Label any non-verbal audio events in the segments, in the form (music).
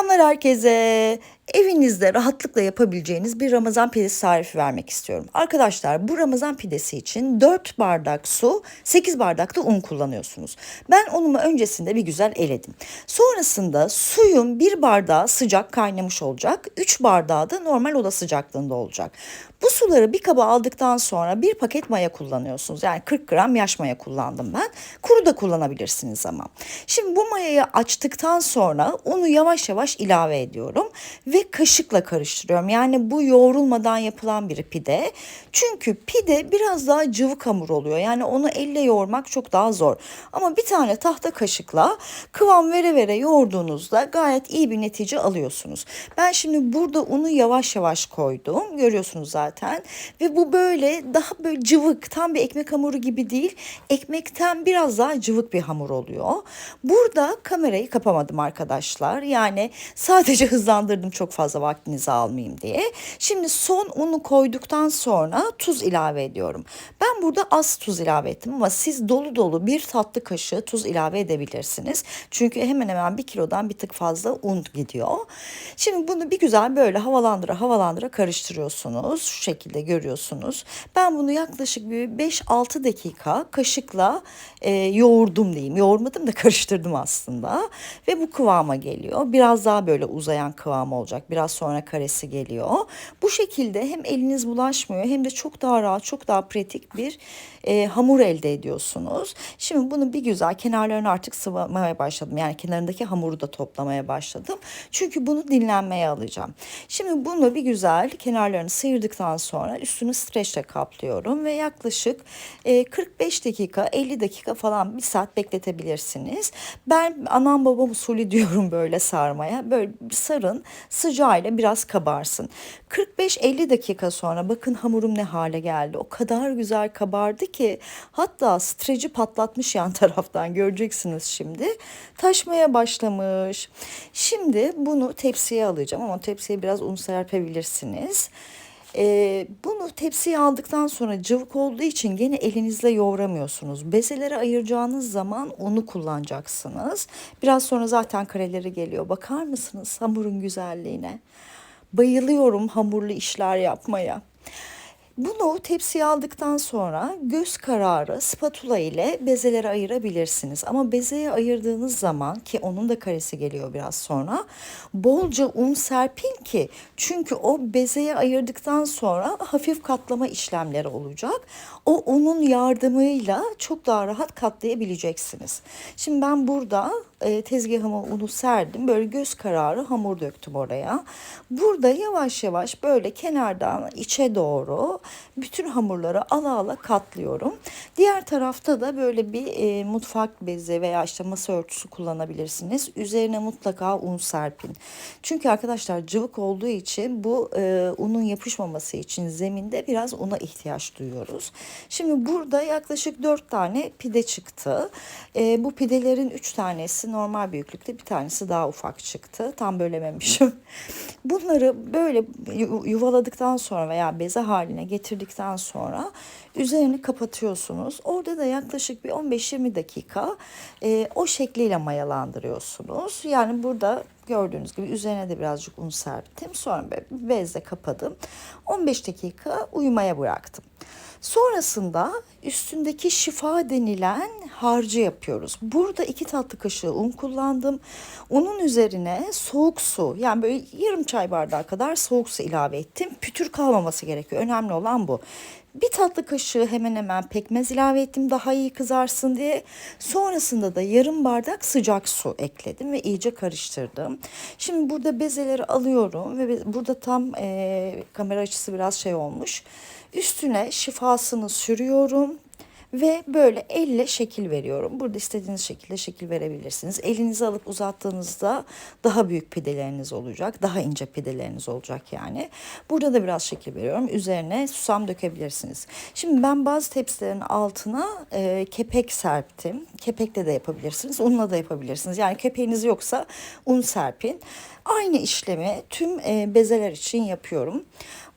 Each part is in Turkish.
Selamlar herkese. Evinizde rahatlıkla yapabileceğiniz bir Ramazan pidesi tarifi vermek istiyorum. Arkadaşlar bu Ramazan pidesi için 4 bardak su, 8 bardak da un kullanıyorsunuz. Ben unumu öncesinde bir güzel eledim. Sonrasında suyun bir bardağı sıcak kaynamış olacak. 3 bardağı da normal oda sıcaklığında olacak. Bu suları bir kaba aldıktan sonra bir paket maya kullanıyorsunuz. Yani 40 gram yaş maya kullandım ben. Kuru da kullanabilirsiniz ama. Şimdi bu mayayı açtıktan sonra unu yavaş yavaş ilave ediyorum ve kaşıkla karıştırıyorum. Yani bu yoğrulmadan yapılan bir pide. Çünkü pide biraz daha cıvık hamur oluyor. Yani onu elle yoğurmak çok daha zor. Ama bir tane tahta kaşıkla kıvam vere vere yoğurduğunuzda gayet iyi bir netice alıyorsunuz. Ben şimdi burada unu yavaş yavaş koydum. Görüyorsunuz zaten. Ve bu böyle daha böyle cıvık tam bir ekmek hamuru gibi değil. Ekmekten biraz daha cıvık bir hamur oluyor. Burada kamerayı kapamadım arkadaşlar. Yani sadece (laughs) hızlandırdım çok fazla vaktinizi almayayım diye. Şimdi son unu koyduktan sonra tuz ilave ediyorum. Ben burada az tuz ilave ettim ama siz dolu dolu bir tatlı kaşığı tuz ilave edebilirsiniz. Çünkü hemen hemen bir kilodan bir tık fazla un gidiyor. Şimdi bunu bir güzel böyle havalandıra havalandıra karıştırıyorsunuz. Şu şekilde görüyorsunuz. Ben bunu yaklaşık bir 5-6 dakika kaşıkla e, yoğurdum diyeyim. Yoğurmadım da karıştırdım aslında. Ve bu kıvama geliyor. Biraz daha böyle uzayan kıvam olacak. Biraz sonra karesi geliyor. Bu şekilde hem eliniz bulaşmıyor hem de çok daha rahat, çok daha pratik bir e, hamur elde ediyorsunuz. Şimdi bunu bir güzel kenarlarını artık sıvamaya başladım. Yani kenarındaki hamuru da toplamaya başladım. Çünkü bunu dinlenmeye alacağım. Şimdi bunu bir güzel kenarlarını sıyırdıktan sonra üstünü streçle kaplıyorum ve yaklaşık e, 45 dakika 50 dakika falan bir saat bekletebilirsiniz. Ben anam babam usulü (laughs) diyorum böyle sarmaya. Böyle sarın sıcağıyla biraz kabarsın. 45-50 dakika sonra bakın hamurum ne hale geldi. O kadar güzel kabardı ki hatta streci patlatmış yan (laughs) taraftan göreceksiniz şimdi. Taşmaya başlamış. Şimdi bunu tepsiye alacağım ama tepsiye biraz un serpebilirsiniz. Ee, bunu tepsiye aldıktan sonra cıvık olduğu için gene elinizle yoğuramıyorsunuz. Bezelere ayıracağınız zaman onu kullanacaksınız. Biraz sonra zaten kareleri geliyor. Bakar mısınız hamurun güzelliğine? Bayılıyorum hamurlu işler yapmaya. Bunu tepsiye aldıktan sonra göz kararı spatula ile bezeleri ayırabilirsiniz. Ama bezeye ayırdığınız zaman ki onun da karesi geliyor biraz sonra bolca un serpin ki çünkü o bezeye ayırdıktan sonra hafif katlama işlemleri olacak. O unun yardımıyla çok daha rahat katlayabileceksiniz. Şimdi ben burada e, tezgahıma unu serdim. Böyle göz kararı hamur döktüm oraya. Burada yavaş yavaş böyle kenardan içe doğru bütün hamurları ala ala katlıyorum. Diğer tarafta da böyle bir e, mutfak bezi veya işte masa örtüsü kullanabilirsiniz. Üzerine mutlaka un serpin. Çünkü arkadaşlar cıvık olduğu için bu e, unun yapışmaması için zeminde biraz una ihtiyaç duyuyoruz. Şimdi burada yaklaşık 4 tane pide çıktı. E, bu pidelerin 3 tanesi normal büyüklükte bir tanesi daha ufak çıktı. Tam bölememişim. (laughs) Bunları böyle yuvaladıktan sonra veya beze haline getirdikten sonra üzerini kapatıyorsunuz. Orada da yaklaşık bir 15-20 dakika e, o şekliyle mayalandırıyorsunuz. Yani burada gördüğünüz gibi üzerine de birazcık un serptim. Sonra bezle kapadım. 15 dakika uyumaya bıraktım. Sonrasında üstündeki şifa denilen harcı yapıyoruz. Burada iki tatlı kaşığı un kullandım. Unun üzerine soğuk su yani böyle yarım çay bardağı kadar soğuk su ilave ettim. Pütür kalmaması gerekiyor. Önemli olan bu. Bir tatlı kaşığı hemen hemen pekmez ilave ettim daha iyi kızarsın diye. Sonrasında da yarım bardak sıcak su ekledim ve iyice karıştırdım. Şimdi burada bezeleri alıyorum ve burada tam e, kamera açısı biraz şey olmuş. Üstüne şifasını sürüyorum ve böyle elle şekil veriyorum. Burada istediğiniz şekilde şekil verebilirsiniz. Elinizi alıp uzattığınızda daha büyük pideleriniz olacak. Daha ince pideleriniz olacak yani. Burada da biraz şekil veriyorum. Üzerine susam dökebilirsiniz. Şimdi ben bazı tepsilerin altına e, kepek serptim. Kepekle de yapabilirsiniz. Unla da yapabilirsiniz. Yani kepeğiniz yoksa un serpin. Aynı işlemi tüm e, bezeler için yapıyorum.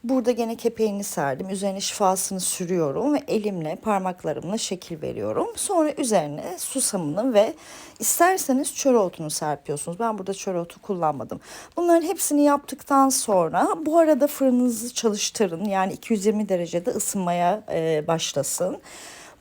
Burada gene kepeğini serdim. Üzerine şifasını sürüyorum ve elimle parmaklarımla şekil veriyorum. Sonra üzerine susamını ve isterseniz çöreotunu serpiyorsunuz. Ben burada çöreotu kullanmadım. Bunların hepsini yaptıktan sonra bu arada fırınınızı çalıştırın. Yani 220 derecede ısınmaya başlasın.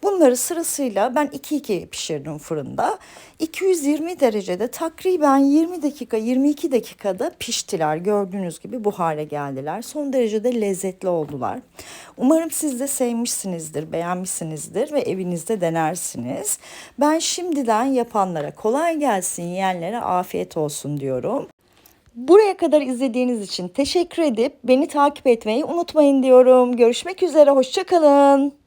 Bunları sırasıyla ben 2-2 pişirdim fırında. 220 derecede takriben 20 dakika 22 dakikada piştiler. Gördüğünüz gibi bu hale geldiler. Son derece de lezzetli oldular. Umarım siz de sevmişsinizdir, beğenmişsinizdir ve evinizde denersiniz. Ben şimdiden yapanlara kolay gelsin, yiyenlere afiyet olsun diyorum. Buraya kadar izlediğiniz için teşekkür edip beni takip etmeyi unutmayın diyorum. Görüşmek üzere, hoşçakalın.